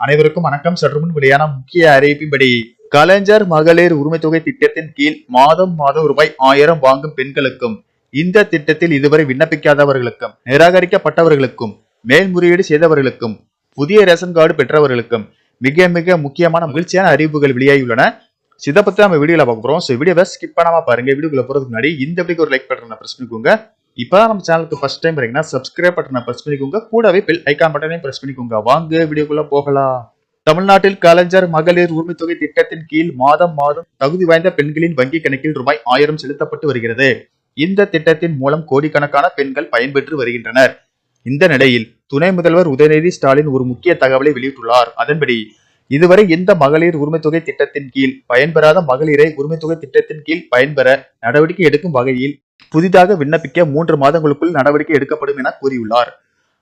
அனைவருக்கும் வணக்கம். சற்று முன் வெளியான முக்கிய அறிவிப்பின்படி கலைஞர் மகளிர் உரிமை தொகை திட்டத்தின் கீழ் மாதம் மாதம் ரூபாய் ஆயிரம் வாங்கும் பெண்களுக்கும் இந்த திட்டத்தில் இதுவரை விண்ணப்பிக்காதவர்களுக்கும் நிராகரிக்கப்பட்டவர்களுக்கும் மேல்முறையீடு செய்தவர்களுக்கும் புதிய ரேஷன் கார்டு பெற்றவர்களுக்கும் மிக மிக முக்கியமான மகிழ்ச்சியான அறிவிப்புகள் வெளியாகியுள்ளன. So, இதை பத்தி நம்ம வீடியோல பார்க்க போறோம். ஸோ வீடியோவை ஸ்கிப் பண்ணாம பாருங்க. வீடியோக்குள்ள போறதுக்கு முன்னாடி இந்த வீடியோக்கு ஒரு லைக் பட்டனை பிரஸ் பண்ணிக்கோங்க. இப்பதான் நம்ம சேனலுக்கு ஃபர்ஸ்ட் டைம் வரீங்கன்னா சப்ஸ்கிரைப் பட்டனை பிரஸ் பண்ணிக்கோங்க. கூடவே பெல் ஐக்கான் பட்டனையும் பிரஸ் பண்ணிக்கோங்க. வாங்க வீடியோக்குள்ள போகலாம். தமிழ்நாட்டில் கலைஞர் மகளிர் உரிமைத்தொகை திட்டத்தின் கீழ் மாதம் மாதம் தகுதி வாய்ந்த பெண்களின் வங்கி கணக்கில் ரூபாய் ஆயிரம் செலுத்தப்பட்டு வருகிறது. இந்த திட்டத்தின் மூலம் கோடிக்கணக்கான பெண்கள் பயன்பெற்று வருகின்றனர். இந்த நிலையில் துணை முதல்வர் உதயநிதி ஸ்டாலின் ஒரு முக்கிய தகவலை வெளியிட்டுள்ளார். அதன்படி இதுவரை எந்த மகளிர் உரிமைத்தொகை திட்டத்தின் கீழ் பயன்பெறாத மகளிரை உரிமைத்தொகை திட்டத்தின் கீழ் பயன்பெற நடவடிக்கை எடுக்கும் வகையில் புதிதாக விண்ணப்பிக்க மூன்று மாதங்களுக்குள் நடவடிக்கை எடுக்கப்படும் என கூறியுள்ளார்.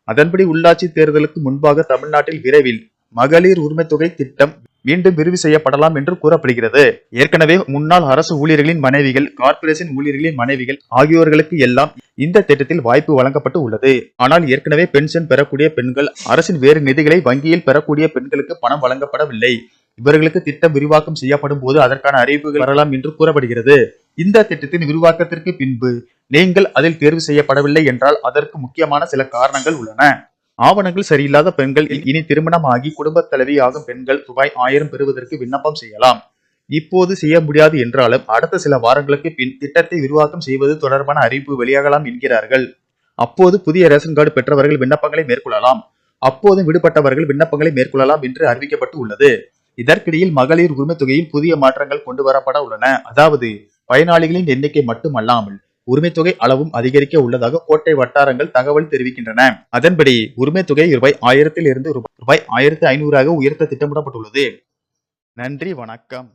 அதன்படி உள்ளாட்சி தேர்தலுக்கு முன்பாக தமிழ்நாட்டில் விரைவில் மகளிர் உரிமை தொகை திட்டம் மீண்டும் விரிவு செய்யப்படலாம் என்று கூறப்படுகிறது. ஏற்கனவே முன்னாள் அரசு ஊழியர்களின் மனைவிகள் கார்ப்பரேஷன் ஊழியர்களின் மனைவிகள் ஆகியோர்களுக்கு எல்லாம் இந்த திட்டத்தில் வாய்ப்பு வழங்கப்பட்டு உள்ளது. ஆனால் ஏற்கனவே பென்ஷன் பெறக்கூடிய பெண்கள் அரசின் வேறு நிதிகளை வங்கியில் பெறக்கூடிய பெண்களுக்கு பணம் வழங்கப்படவில்லை. இவர்களுக்கு திட்டம் விரிவாக்கம் செய்யப்படும் போது அதற்கான அறிவிப்புகள் வரலாம் என்று கூறப்படுகிறது. இந்த திட்டத்தின் விரிவாக்கத்திற்கு பின்பு நீங்கள் அதில் தேர்வு செய்யப்படவில்லை என்றால் அதற்கு முக்கியமான சில காரணங்கள் உள்ளன. ஆவணங்கள் சரியில்லாத பெண்கள் இனி திருமணமாகி குடும்பத் தலைவி ஆகும் பெண்கள் ரூபாய் ஆயிரம் பெறுவதற்கு விண்ணப்பம் செய்யலாம். இப்போது செய்ய முடியாது என்றாலும் அடுத்த சில வாரங்களுக்கு பின் திட்டத்தை விரிவாக்கம் செய்வது தொடர்பான அறிவிப்பு வெளியாகலாம் என்கிறார்கள். அப்போது புதிய ரேஷன் கார்டு பெற்றவர்கள் விண்ணப்பங்களை மேற்கொள்ளலாம். அப்போது விடுபட்டவர்கள் விண்ணப்பங்களை மேற்கொள்ளலாம் என்று அறிவிக்கப்பட்டு உள்ளது. இதற்கிடையில் மகளிர் உரிமை தொகையில் புதிய மாற்றங்கள் கொண்டு வரப்பட உள்ளன. அதாவது பயனாளிகளின் எண்ணிக்கை மட்டுமல்லாமல் உரிமைத்தொகை அளவும் அதிகரிக்க உள்ளதாக கோட்டை வட்டாரங்கள் தகவல் தெரிவிக்கின்றன. அதன்படி உரிமைத்தொகை ரூபாய் ஆயிரத்தில் இருந்து ரூபாய் ஆயிரத்தி ஐநூறாக உயர்த்த திட்டமிடப்பட்டுள்ளது. நன்றி வணக்கம்.